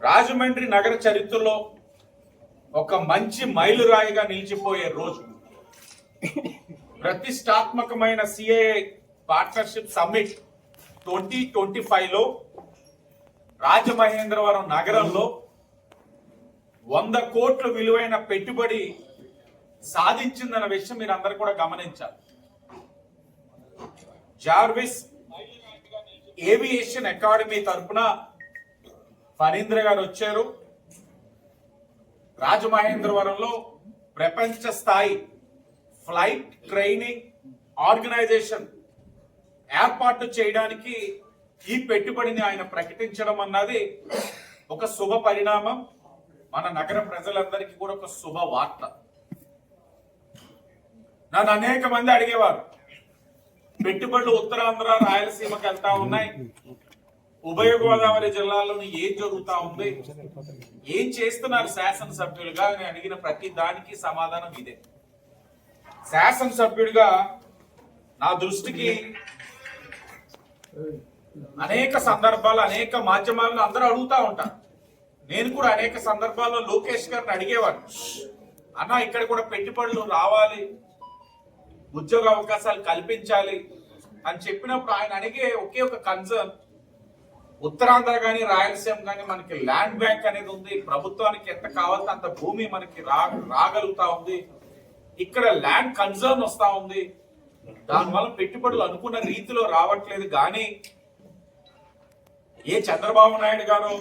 రాజమండ్రి నగర చరిత్రలో ఒక మంచి మైలురాయిగా నిలిచిపోయే రోజు. ప్రతిష్టాత్మకమైన CII partnership summit twenty twenty ఫైవ్లో రాజమహేంద్రవరం నగరంలో వంద కోట్ల విలువైన పెట్టుబడి సాధించిందన్న విషయం మీరు అందరు కూడా గమనించాలి. జార్విస్ ఏవియేషన్ అకాడమీ తరపున ఫణీంద్ర గారు వచ్చారు. రాజమహేంద్రవరంలో ప్రపంచ స్థాయి ఫ్లైట్ ట్రైనింగ్ ఆర్గనైజేషన్ ఏర్పాటు చేయడానికి ఈ పెట్టుబడిని ఆయన ప్రకటించడం అన్నది ఒక శుభ పరిణామం. మన నగర ప్రజలందరికీ కూడా ఒక శుభ వార్త. నన్ను అనేక మంది అడిగేవారు పెట్టుబడులు ఉత్తరాంధ్ర రాయలసీమకి వెళ్తా ఉన్నాయి. ఉభయ గోదావరి జిల్లాలోని ఏం జరుగుతా ఉంది? ఏం చేస్తున్నారు శాసనసభ్యులుగా? అని అడిగిన ప్రతి దానికి సమాధానం ఇదే. శాసనసభ్యుడిగా నా దృష్టికి అనేక సందర్భాలు అనేక మాధ్యమాలను అందరూ అడుగుతా ఉంటారు. నేను కూడా అనేక సందర్భాల్లో లోకేష్ గారిని అడిగేవాడు అన్న ఇక్కడ కూడా పెట్టుబడులు రావాలి ఉద్యోగ అవకాశాలు కల్పించాలి అని చెప్పినప్పుడు ఆయన అడిగే ఒకే ఒక కన్సర్న్ ఉత్తరాంధ్ర కానీ రాయలసీమ కానీ మనకి ల్యాండ్ బ్యాంక్ అనేది ఉంది. ప్రభుత్వానికి ఎంత కావాలంటే అంత భూమి మనకి రా రాగలుగుతా ఉంది. ఇక్కడ ల్యాండ్ కన్సర్న్ వస్తా ఉంది. దానివల్ల పెట్టుబడులు అనుకున్న రీతిలో రావట్లేదు కానీ ఏ చంద్రబాబు నాయుడు గారు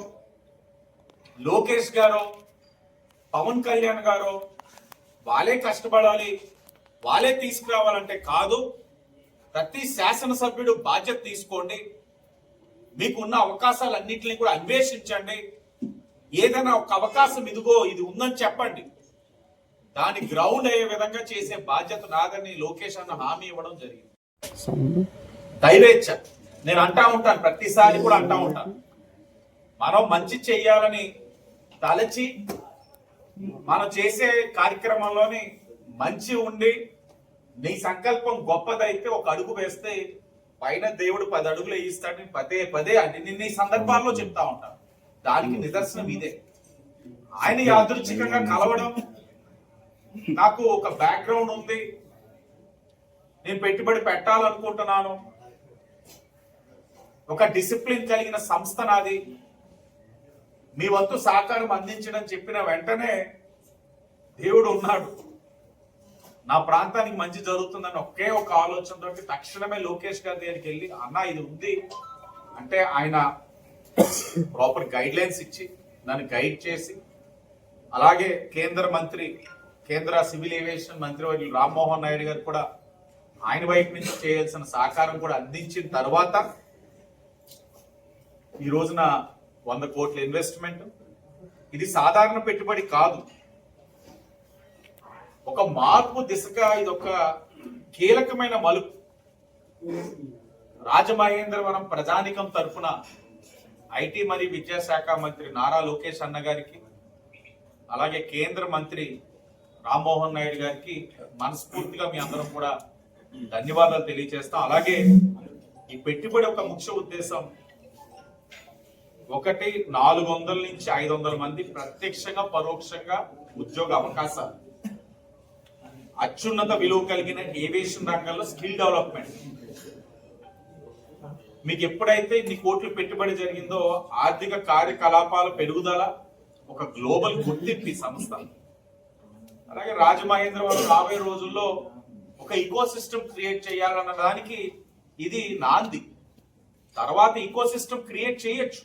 లోకేష్ గారు పవన్ కళ్యాణ్ గారు వాళ్ళే కష్టపడాలి. వాళ్ళే తీసుకురావాలంటే కాదు. ప్రతి శాసనసభ్యుడు బాధ్యత తీసుకోండి. మీకున్న అవకాశాలన్నింటినీ కూడా అన్వేషించండి. ఏదైనా ఒక అవకాశం ఇదిగో ఇది ఉందని చెప్పండి. దాని గ్రౌండ్ అయ్యే విధంగా చేసే బాధ్యత నాదని లోకేష్ అన్న హామీ ఇవ్వడం జరిగింది. ధైర్యచ్చ. నేను అంటా ఉంటాను ప్రతిసారి కూడా అంటా ఉంటాను. మనం మంచి చెయ్యాలని తలచి మనం చేసే కార్యక్రమంలోని మంచి ఉండి నీ సంకల్పం గొప్పదైతే ఒక అడుగు వేస్తే పైన దేవుడు పది అడుగులు వేయిస్తాడని పదే పదే అంటే నిన్న ఈ సందర్భాల్లో చెప్తా ఉంటాను దానికి నిదర్శనం ఇదే. ఆయన యాదృచ్ఛికంగా కలవడం నాకు ఒక బ్యాక్గ్రౌండ్ ఉంది. నేను పెట్టుబడి పెట్టాలనుకుంటున్నాను. ఒక డిసిప్లిన్ కలిగిన సంస్థ నాది. మీ వంతు సహకారం అందించడం చెప్పిన వెంటనే దేవుడు ఉన్నాడు. నా ప్రాంతానికి మంచి జరుగుతుందని ఒకే ఒక ఆలోచనతో తక్షణమే లోకేష్ గారి దగ్గరికి వెళ్ళి అన్న ఇది ఉంది. అంటే ఆయన ప్రాపర్ గైడ్ లైన్స్ ఇచ్చి నన్ను గైడ్ చేసి అలాగే కేంద్ర మంత్రి కేంద్ర సివిల్ ఏవియేషన్ మంత్రి వర్యులు రామ్మోహన్ నాయుడు గారు కూడా ఆయన వైపు నుంచి చేయాల్సిన సహకారం కూడా అందించిన తర్వాత ఈ రోజున వంద కోట్ల ఇన్వెస్ట్మెంట్. ఇది సాధారణ పెట్టుబడి కాదు. ఒక మార్పు దిశగా ఇది ఒక కీలకమైన మలుపు. రాజమహేంద్రవరం ప్రజానికం తరఫున ఐటీ మరియు విద్యాశాఖ మంత్రి నారా లోకేష్ అన్న గారికి అలాగే కేంద్ర మంత్రి రామ్మోహన్ నాయుడు గారికి మనస్ఫూర్తిగా మీ అందరం కూడా ధన్యవాదాలు తెలియజేస్తాం. అలాగే ఈ పెట్టుబడి ఒక ముఖ్య ఉద్దేశం. ఒకటి నాలుగు వందల నుంచి ఐదు వందల మంది ప్రత్యక్షంగా పరోక్షంగా ఉద్యోగ అవకాశాలు. అత్యున్నత విలువ కలిగిన ఏవియేషన్ రంగంలో స్కిల్ డెవలప్మెంట్. మీకు ఎప్పుడైతే ఇన్ని కోట్లు పెట్టుబడి జరిగిందో ఆర్థిక కార్యకలాపాల పెరుగుదల ఒక గ్లోబల్ గుర్తింపు సంస్థ. అలాగే రాజమహేంద్రవరం రాబోయే రోజుల్లో ఒక ఈకో సిస్టమ్ క్రియేట్ చేయాలన్న దానికి ఇది నాంది. తర్వాత ఈకో సిస్టమ్ క్రియేట్ చేయొచ్చు.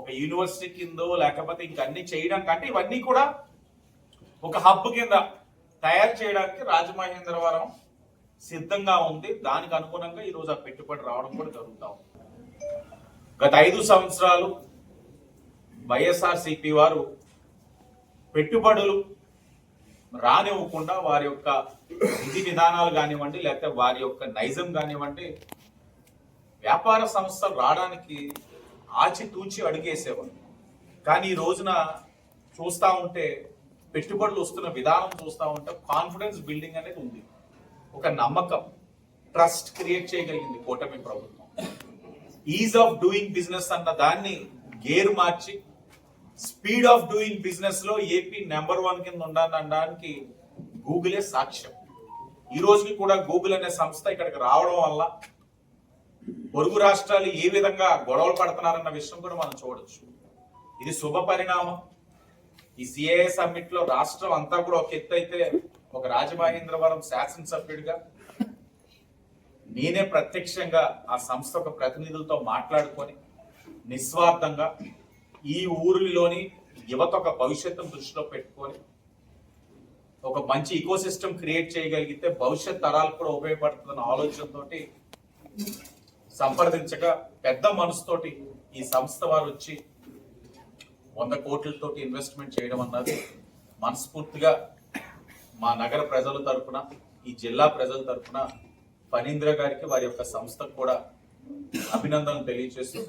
ఒక యూనివర్సిటీ కిందో లేకపోతే ఇంకన్నీ చేయడానికి అంటే ఇవన్నీ కూడా ఒక హబ్ కింద తయారు చేయడానికి రాజమహేంద్రవరం సిద్ధంగా ఉంది. దానికి అనుగుణంగా ఈరోజు ఆ పెట్టుబడి రావడం కూడా జరుగుతా ఉంది. గత ఐదు సంవత్సరాలు వైఎస్ఆర్ సిపి వారు పెట్టుబడులు రానివ్వకుండా వారి యొక్క విధి విధానాలు కానివ్వండి లేకపోతే వారి యొక్క నైజం కానివ్వండి వ్యాపార సంస్థలు రావడానికి ఆచితూచి అడిగేసేవారు. కానీ ఈ రోజున చూస్తా ఉంటే పెట్టుబడులు వస్తున్న విధానం చూస్తా ఉంటే కాన్ఫిడెన్స్ బిల్డింగ్ అనేది ఉంది. ఒక నమ్మకం ట్రస్ట్ క్రియేట్ చేయగలిగింది కూటమి ప్రభుత్వం. ఈజ్ ఆఫ్ డూయింగ్ బిజినెస్ అన్న దాన్ని గేరు మార్చి స్పీడ్ ఆఫ్ డూయింగ్ బిజినెస్లో ఏపీ నెంబర్ వన్ కింద ఉండాలనడానికి గూగులే సాక్ష్యం. ఈ రోజుకి కూడా గూగుల్ అనే సంస్థ ఇక్కడికి రావడం వల్ల పొరుగు రాష్ట్రాలు ఏ విధంగా గొడవలు పడుతున్నారన్న విషయం కూడా మనం చూడొచ్చు. ఇది శుభ పరిణామం ఈ సిఏ సమ్మిట్లో రాష్ట్రం అంతా కూడా ఒక ఎత్తు అయితే ఒక రాజమహేంద్రవరం శాసనసభ్యుడిగా నేనే ప్రత్యక్షంగా ఆ సంస్థ ఒక ప్రతినిధులతో మాట్లాడుకొని నిస్వార్థంగా ఈ ఊరిలోని యువత ఒక భవిష్యత్తును దృష్టిలో పెట్టుకొని ఒక మంచి ఇకో సిస్టమ్ క్రియేట్ చేయగలిగితే భవిష్యత్ తరాలు కూడా ఉపయోగపడుతుందన్న ఆలోచనతో సంప్రదించగా పెద్ద మనసుతోటి ఈ సంస్థ వారు వచ్చి వంద కోట్లతో ఇన్వెస్ట్మెంట్ చేయడం అన్నది మనస్ఫూర్తిగా మా నగర ప్రజల తరఫున ఈ జిల్లా ప్రజల తరఫున ఫణీంద్ర గారికి వారి యొక్క సంస్థకు కూడా అభినందనలు తెలియజేస్తూ